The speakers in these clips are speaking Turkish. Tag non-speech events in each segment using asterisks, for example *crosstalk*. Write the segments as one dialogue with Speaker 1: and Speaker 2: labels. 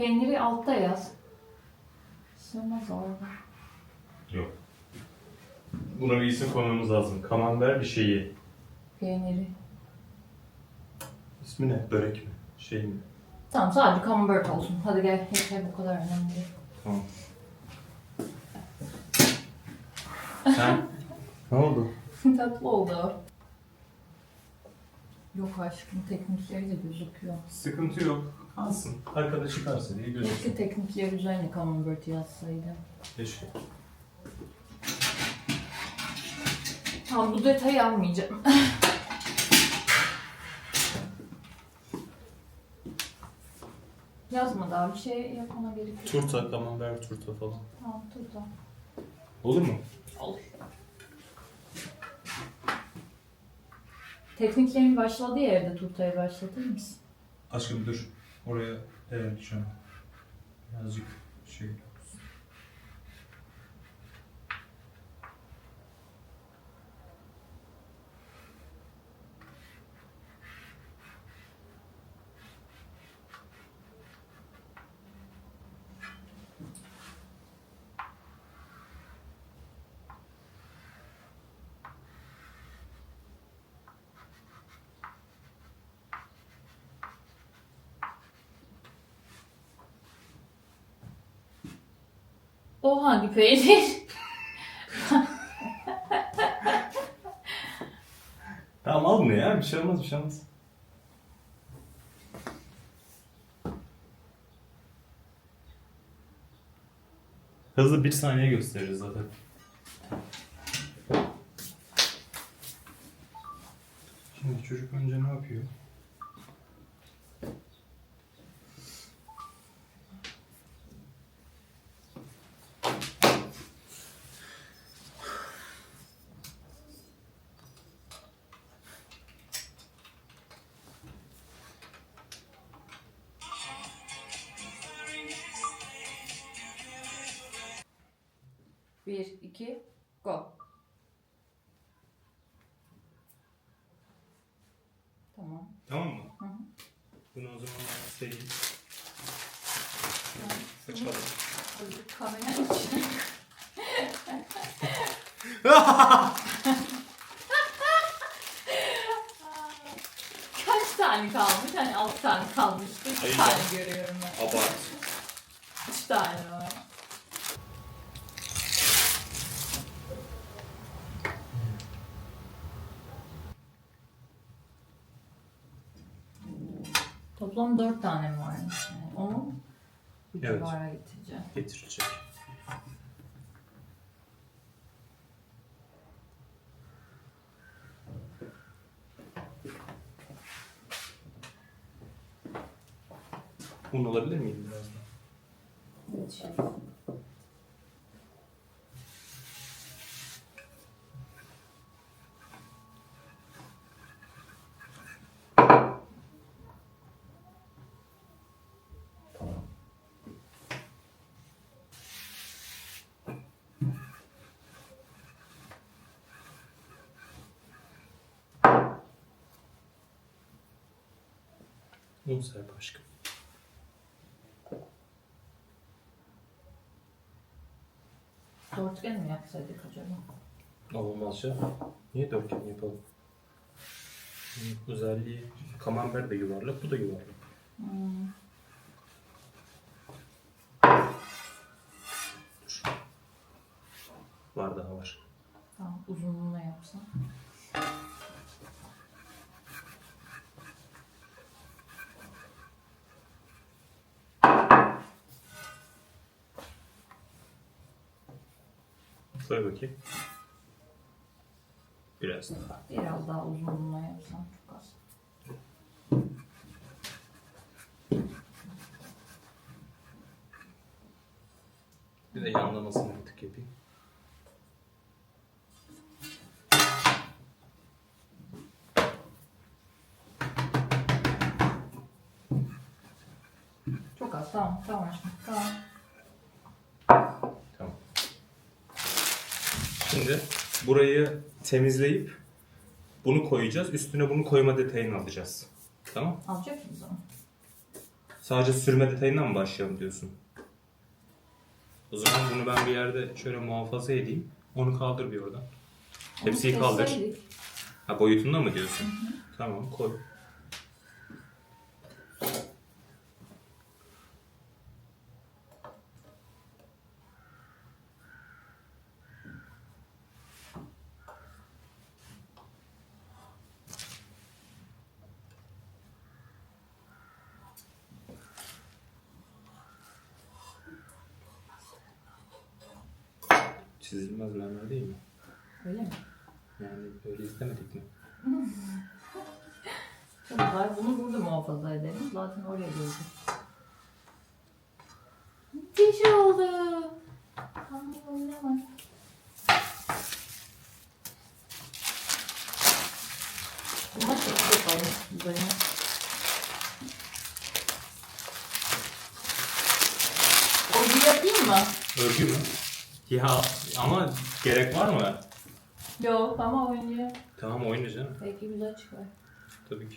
Speaker 1: Peyniri altta yaz. Sığmaz orada.
Speaker 2: Yok. Buna bir isim koymamız lazım. Kamember bir şeyi.
Speaker 1: Peyniri.
Speaker 2: İsmi ne? Börek mi? Şey mi?
Speaker 1: Tamam sadece camembert olsun. Hadi gel. Yeter bu kadar önemli değil.
Speaker 2: Tamam. *laughs* Sen? ne oldu? *laughs*
Speaker 1: Tatlı oldu. Yok aşkım teknikleri de gözüküyor.
Speaker 2: Sıkıntı yok. Kalsın. Arkada çıkarsa diye
Speaker 1: Keşke
Speaker 2: gözüksün.
Speaker 1: teknikler üzerine camembert yazsaydı.
Speaker 2: Keşke.
Speaker 1: Tamam bu detayı almayacağım. Yazma daha bir şey yapmana gerek yok.
Speaker 2: Turta, kamember turta falan.
Speaker 1: Tamam tut da.
Speaker 2: Olur mu?
Speaker 1: Olur. Tekniklerin başladığı yerde turtayı başlatır mısın?
Speaker 2: Aşkım dur. Oraya evet şu an. Birazcık şey olsun.
Speaker 1: O hangi peynir?
Speaker 2: Tamam al bunu ya. Bir şey olmaz bir şey olmaz. Hızlı bir saniye gösteririz zaten. Şimdi çocuk önce ne yapıyor? *laughs*
Speaker 1: Kaç tane kalmış? Hani altı tane kalmış. Üç
Speaker 2: Hayır.
Speaker 1: tane görüyorum ben.
Speaker 2: Abart.
Speaker 1: Üç tane var. Toplam dört tane mi varmış yani? Onu bir
Speaker 2: Evet.
Speaker 1: civara getireceğim.
Speaker 2: Getirilecek. Un alabilir miyim biraz da?
Speaker 1: Evet, şef.
Speaker 2: Un serp aşkım.
Speaker 1: Dörtgen mi yapsaydık acaba?
Speaker 2: Olmaz ya. Niye dörtgen yapalım? Özelliği kamember de yuvarlak, bu da yuvarlak.
Speaker 1: Hmm.
Speaker 2: Dur. Var daha var.
Speaker 1: Tamam uzunluğunu yapsam.
Speaker 2: Söyle bakayım. Biraz daha.
Speaker 1: Biraz daha uzunluğuna yapsam çok az.
Speaker 2: Bir de yanlamasını bir tık yapayım.
Speaker 1: Çok az tamam tamam. Tamam.
Speaker 2: Şimdi burayı temizleyip bunu koyacağız. Üstüne bunu koyma detayını alacağız. Tamam?
Speaker 1: Alacak mıyız onu?
Speaker 2: Sadece sürme detayından mı başlayalım diyorsun? O zaman bunu ben bir yerde şöyle muhafaza edeyim. Onu kaldır bir oradan. Tepsiyi kaldır. Ha boyutunda mı diyorsun? Tamam koy. Çizilmez mermer değil mi?
Speaker 1: Öyle mi?
Speaker 2: Yani öyle istemedik mi? *laughs*
Speaker 1: Güzel. Bunu burada muhafaza edelim. Zaten oraya gelecek. Müthiş oldu. Tamam. Buna çok yapalım. Üzerine. Orayı yapayım mı?
Speaker 2: Örgü mü? Ya ama gerek var mı?
Speaker 1: Yok ama oynayacağım.
Speaker 2: Tamam oyna canım.
Speaker 1: Belki güzel çıkar.
Speaker 2: Tabii ki.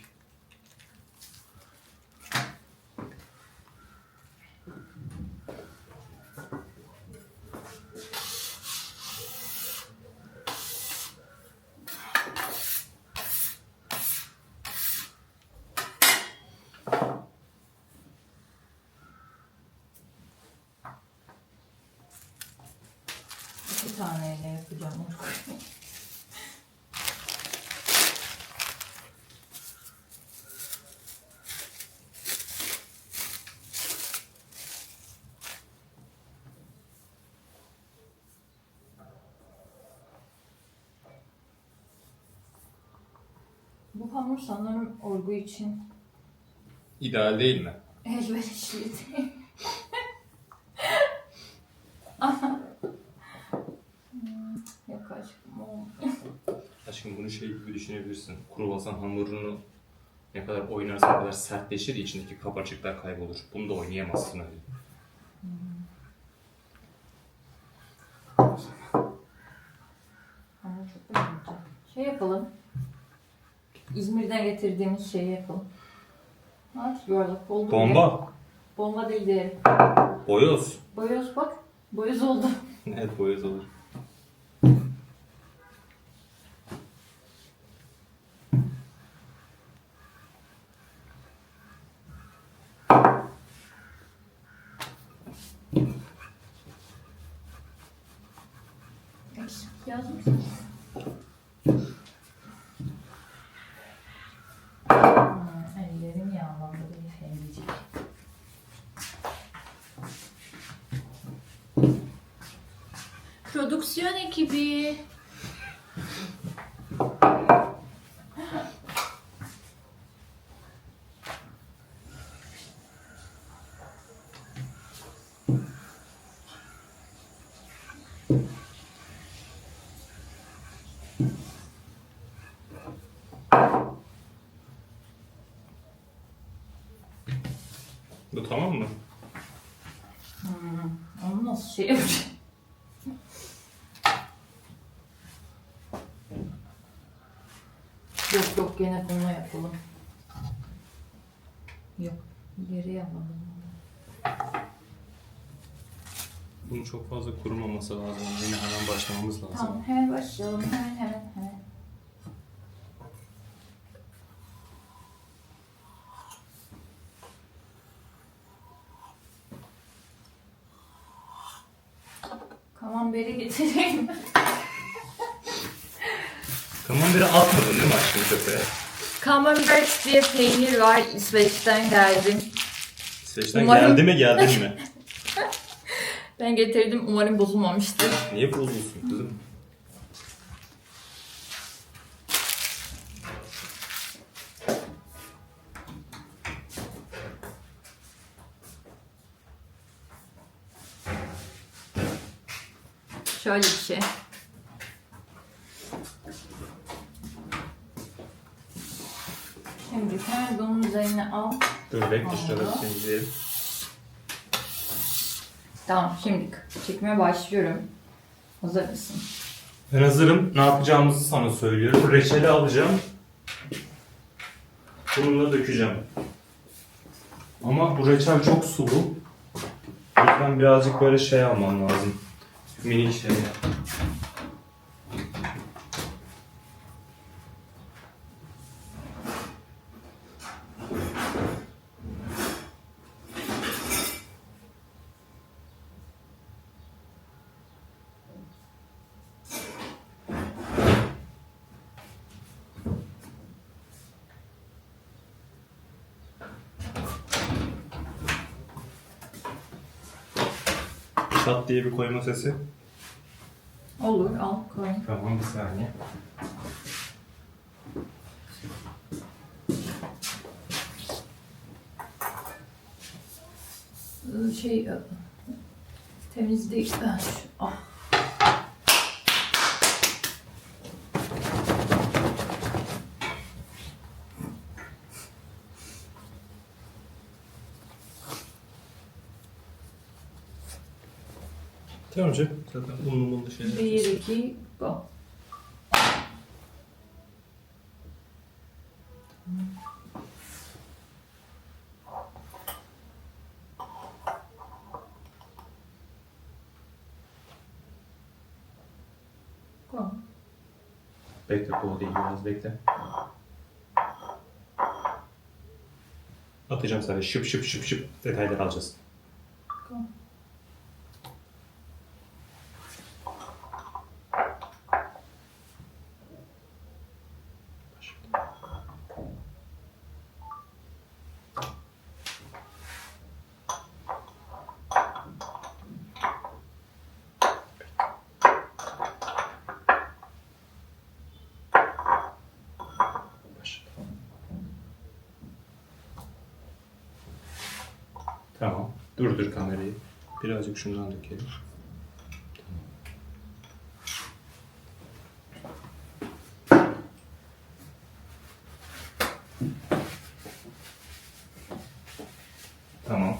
Speaker 1: İki taneyle yapacağım. Bu hamur sanırım orgu için
Speaker 2: İdeal değil mi?
Speaker 1: elverişli değil. Hmm, *laughs* Yok aşkım olmuyor.
Speaker 2: Aşkım bunu şey gibi düşünebilirsin. Kruvasan hamurunu ne kadar oynarsan o kadar sertleşir içindeki kabarcıklar kaybolur. Bunu da oynayamazsın öyle.
Speaker 1: Ama çok da güzel. Şey yapalım. İzmir'den getirdiğimiz şeyi yapalım. Yuvarlak oldu.
Speaker 2: Bomba.
Speaker 1: Bomba değil diyelim.
Speaker 2: Boyoz.
Speaker 1: Boyoz bak. Boyoz oldu. *laughs*
Speaker 2: Evet boyoz olur.
Speaker 1: Prodüksiyon ekibi.
Speaker 2: Bu tamam mı?
Speaker 1: Hmm, onu nasıl şey yapacağım? Yok yok gene bunu yapalım. Yok yere yapalım.
Speaker 2: Bunun çok fazla kurumaması lazım. Yine hemen başlamamız lazım.
Speaker 1: Tamam hemen başlayalım hemen hemen hemen. Kamamberi getireyim.
Speaker 2: Kamambiri atmadın değil mi aşkım köpeğe?
Speaker 1: Diye peynir var. İsveç'ten geldim.
Speaker 2: İsveç'ten
Speaker 1: Umarım-
Speaker 2: geldi mi geldin mi? *laughs*
Speaker 1: Ben getirdim. Umarım bozulmamıştır.
Speaker 2: Niye bozulsun kızım?
Speaker 1: Şöyle bir şey. Şimdi sen bunun üzerine al.
Speaker 2: Dur bekle şurada bir şey izleyelim.
Speaker 1: Tamam şimdi çekmeye başlıyorum. Hazır mısın?
Speaker 2: Ben hazırım. Ne yapacağımızı sana söylüyorum. Reçeli alacağım. Bununla dökeceğim. Ama bu reçel çok sulu. O yüzden birazcık böyle şey almam lazım. Minik şey. Diye bir koyma sesi.
Speaker 1: Olur al koy.
Speaker 2: Tamam bir saniye.
Speaker 1: Ee, Şey e, temiz değil. Ah, şu-
Speaker 2: Tamam canım. Zaten unlu munlu şeyler.
Speaker 1: Bir, iki, go. Go.
Speaker 2: Bekle kol değil biraz bekle. Atacağım sadece şıp şıp şıp şıp detayları alacağız.
Speaker 1: Go.
Speaker 2: Tamam. Durdur kamerayı. Birazcık şundan dökelim. Tamam.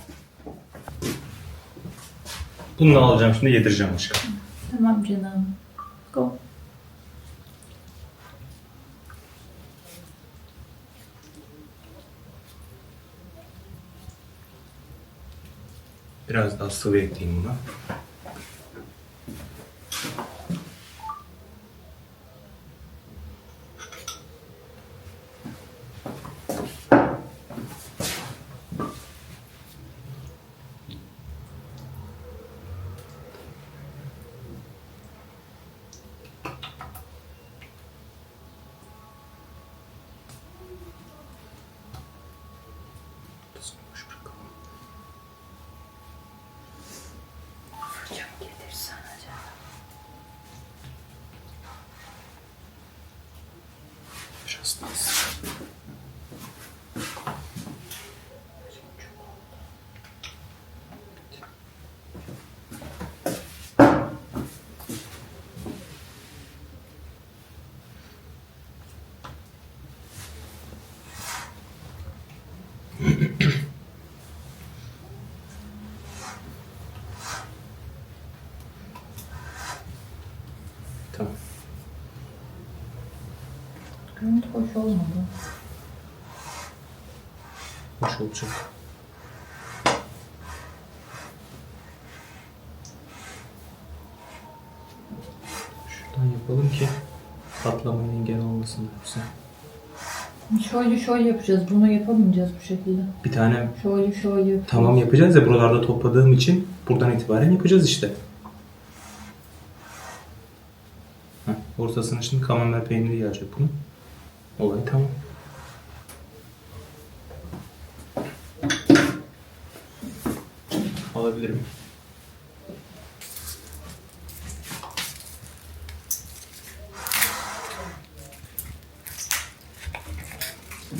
Speaker 2: Bunu alacağım şimdi yedireceğim aşkım.
Speaker 1: Tamam canım. Go.
Speaker 2: Biraz daha sıvı ekleyeyim buna. Boş bırakalım.
Speaker 1: Fırçam getirsen acaba.
Speaker 2: Biraz daha sıvı. Tamam.
Speaker 1: Görüntü hoş olmadı.
Speaker 2: Hoş olacak. Şuradan yapalım ki patlamaya engel olmasın hepsi.
Speaker 1: Şöyle şöyle yapacağız. Bunu yapamayacağız bu şekilde.
Speaker 2: Bir tane
Speaker 1: Şöyle şöyle yapacağız.
Speaker 2: tamam yapacağız ya buralarda topladığım için buradan itibaren yapacağız işte. Heh, ortasına şimdi kamembert peyniri gelecek bunun. Olay tamam. Alabilirim.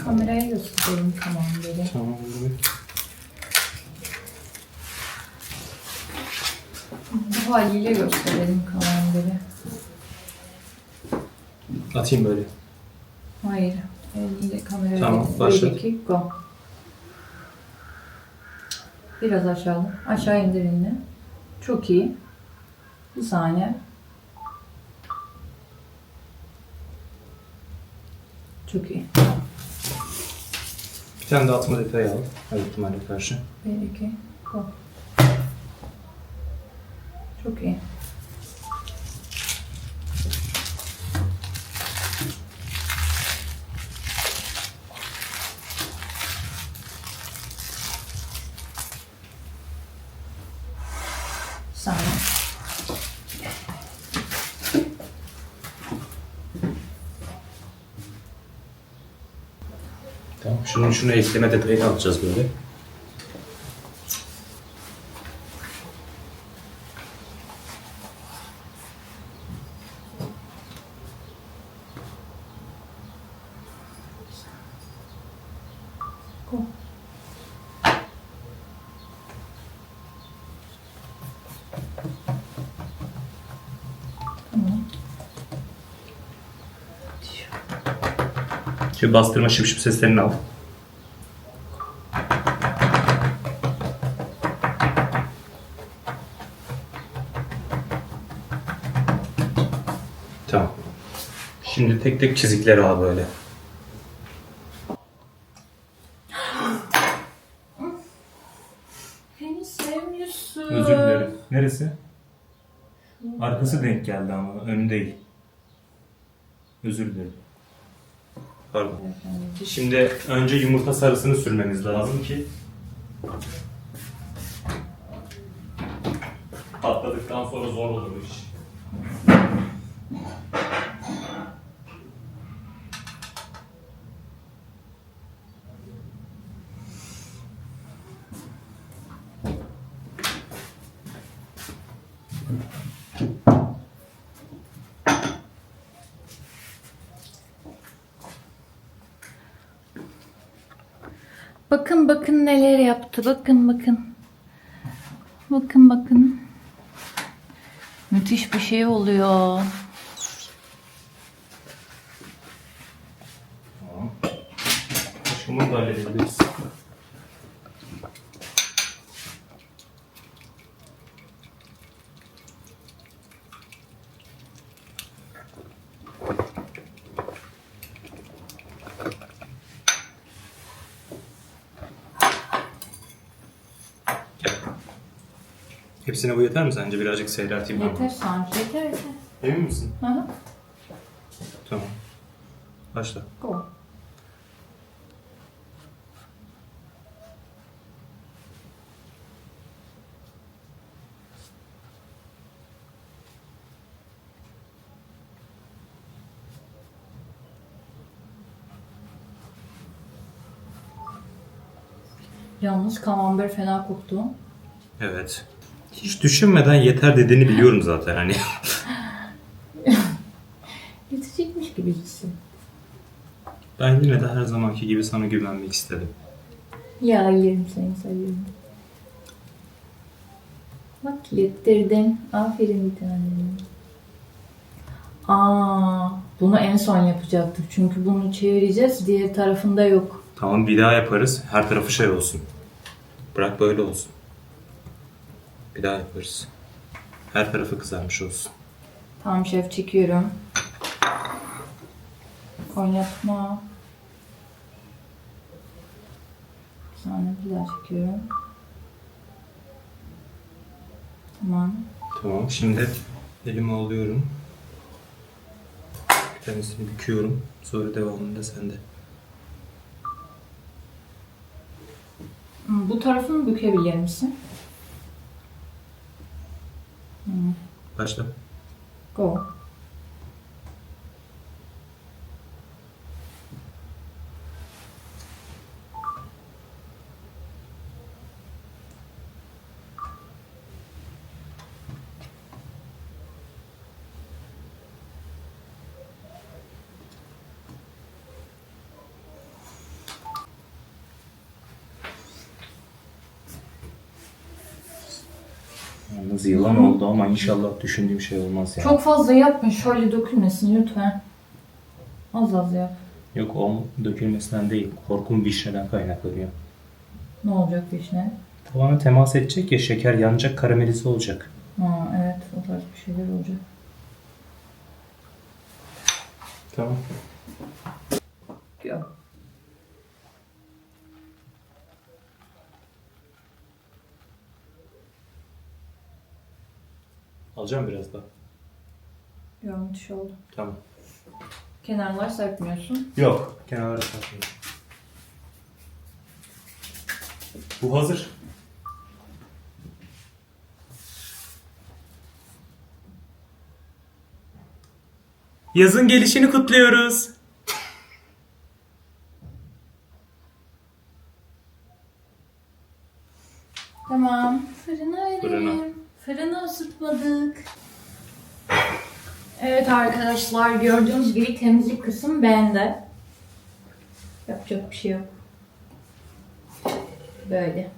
Speaker 1: Kameraya gösterelim tamam böyle.
Speaker 2: Tamam. evet.
Speaker 1: Bu haliyle gösterelim kameraları.
Speaker 2: Atayım böyle.
Speaker 1: Hayır. Eliyle kameraya
Speaker 2: Tamam,
Speaker 1: getir.
Speaker 2: başla.
Speaker 1: Bir, iki, go. Biraz aşağı. Aşağı indir elini. Çok iyi. Bir saniye. Çok iyi.
Speaker 2: Bir tane de atma detayı al. Her ihtimale karşı.
Speaker 1: 1, 2, go. Çok iyi. Saniye.
Speaker 2: Tamam. Şunun şunu ekleme detayını alacağız böyle. Şimdi bastırma şıp şıp seslerini al. Şimdi tek tek çizikleri al böyle.
Speaker 1: Beni sevmiyorsun.
Speaker 2: Özür dilerim. Neresi? Arkası denk geldi ama ön değil. Özür dilerim. Pardon. Şimdi önce yumurta sarısını sürmemiz lazım ki patladıktan sonra zor olur bu iş.
Speaker 1: Bakın bakın neler yaptı. Bakın bakın. Bakın bakın. Müthiş bir şey oluyor.
Speaker 2: Tamam. Başka bunu da halledebiliriz. Hepsine bu yeter mi sence? Birazcık seyrelteyim ben.
Speaker 1: Yeter sanki. Yeter yeter.
Speaker 2: Emin misin?
Speaker 1: Hı hı.
Speaker 2: Tamam. Başla.
Speaker 1: Go. Yalnız kamember fena koktu.
Speaker 2: Evet. Hiç düşünmeden yeter dediğini biliyorum zaten hani. *laughs*
Speaker 1: Yetecekmiş gibi hissettim.
Speaker 2: Ben yine de her zamanki gibi sana güvenmek istedim.
Speaker 1: Ya yerim seni seviyorum. Bak yettirdin. Aferin bir tanem. Aa, bunu en son yapacaktık. Çünkü bunu çevireceğiz. Diğer tarafında yok.
Speaker 2: Tamam bir daha yaparız. Her tarafı şey olsun. Bırak böyle olsun. Bir daha yaparız. Her tarafı kızarmış olsun.
Speaker 1: Tamam şef çekiyorum. Oynatma. Bir saniye bir daha çekiyorum. Tamam.
Speaker 2: Tamam şimdi elimi alıyorum. Bir tanesini büküyorum. Sonra devamında sende.
Speaker 1: Bu tarafını bükebilir misin?
Speaker 2: 小
Speaker 1: 时够
Speaker 2: Yalnız yılan oldu ama inşallah düşündüğüm şey olmaz ya.
Speaker 1: Çok fazla yapma. Şöyle dökülmesin lütfen. Az az yap.
Speaker 2: Yok o dökülmesinden değil. Korkum vişneden kaynaklanıyor.
Speaker 1: Ne olacak vişne?
Speaker 2: Tavana temas edecek ya şeker yanacak karamelize olacak.
Speaker 1: Ha, evet o tarz bir şeyler olacak.
Speaker 2: Tamam. Alacağım biraz daha.
Speaker 1: Yanlış oldu.
Speaker 2: Tamam.
Speaker 1: Kenarlar serpmiyorsun.
Speaker 2: Yok. Kenara takmıyorum. Bu hazır. Yazın gelişini kutluyoruz.
Speaker 1: Evet arkadaşlar gördüğünüz gibi temizlik kısım bende. Yapacak bir şey yok. Böyle.